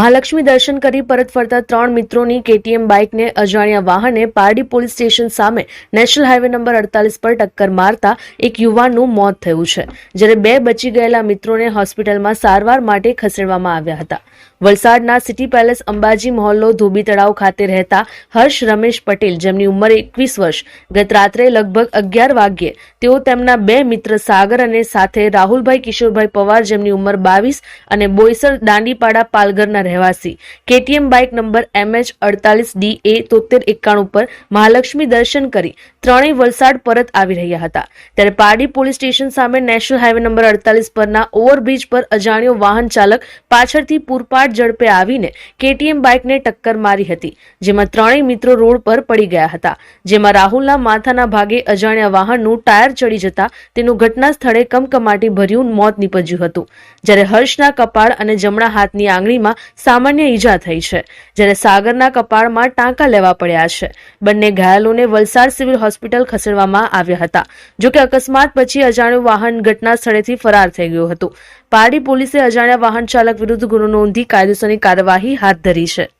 મહાલક્ષ્મી દર્શન કરી પરત ફરતા ત્રણ મિત્રોની કેટીએમ બાઇકને અજાણ્યા વાહને પારડી પોલીસ સ્ટેશન સામે નેશનલ હાઈવે નંબર અડતાલીસ પર ટક્કર મારતા એક યુવાનનું મોત થયું છે, જ્યારે બે બચી ગયેલા મિત્રોને હોસ્પિટલમાં સારવાર માટે ખસેડવામાં આવ્યા હતા. વલસાડના સિટી પેલેસ અંબાજી મહોલ્લો ધોબી તળાવ ખાતે રહેતા હર્ષ રમેશ પટેલ, જેમની ઉંમર એકવીસ વર્ષ, ગત રાત્રે લગભગ અગિયાર વાગ્યે તેઓ તેમના બે મિત્ર સાગર અને સાથે રાહુલભાઈ, કિશોરભાઈ પવાર જેમની ઉંમર બાવીસ અને બોઈસર દાંડીપાડા પાલઘરના રહેવાસી. કેટીએમ બાઇક નંબર એમએચ અડતાલીસ ડી એ તોતેર એકાણું પર મહાલક્ષ્મી દર્શન કરી ત્રણેય વલસાડ પરત આવી રહ્યા હતા. ત્યારે પારડી પોલીસ સ્ટેશન સામે નેશનલ હાઈવે નંબર અડતાલીસ પરના ઓવરબ્રિજ પર અજાણ્યો વાહન ચાલક પાછળથી પૂરપાટ ઝડપે આવીને કેટીએમ બાઇકને ટક્કર મારી હતી, જેમાં ત્રણેય મિત્રો રોડ પર પડી ગયા હતા. જેમાં રાહુલના માથાના ભાગે અજાણ્યા વાહનનું ટાયર ચડી જતા તેનું ઘટના સ્થળે કમકમાટી ભર્યું મોત નીપજ્યું હતું. જ્યારે હર્ષના કપાળ અને જમણા હાથની આંગળીમાં સામાન્ય ઈજા થઈ છે જ્યારે સાગરના કપાળમાં ટાંકા લેવા પડ્યા છે. બંને ઘાયલોને વલસાડ સિવિલ હોસ્પિટલ ખસેડવામાં આવ્યા હતા જોકે અકસ્માત પછી અજાણ્યું વાહન ઘટના સ્થળેથી ફરાર થઈ ગયું હતું. પારડી પોલીસે અજાણ્યા વાહન ચાલક વિરુદ્ધ ગુનો નોંધી કાયદેસરની કાર્યવાહી હાથ ધરી છે.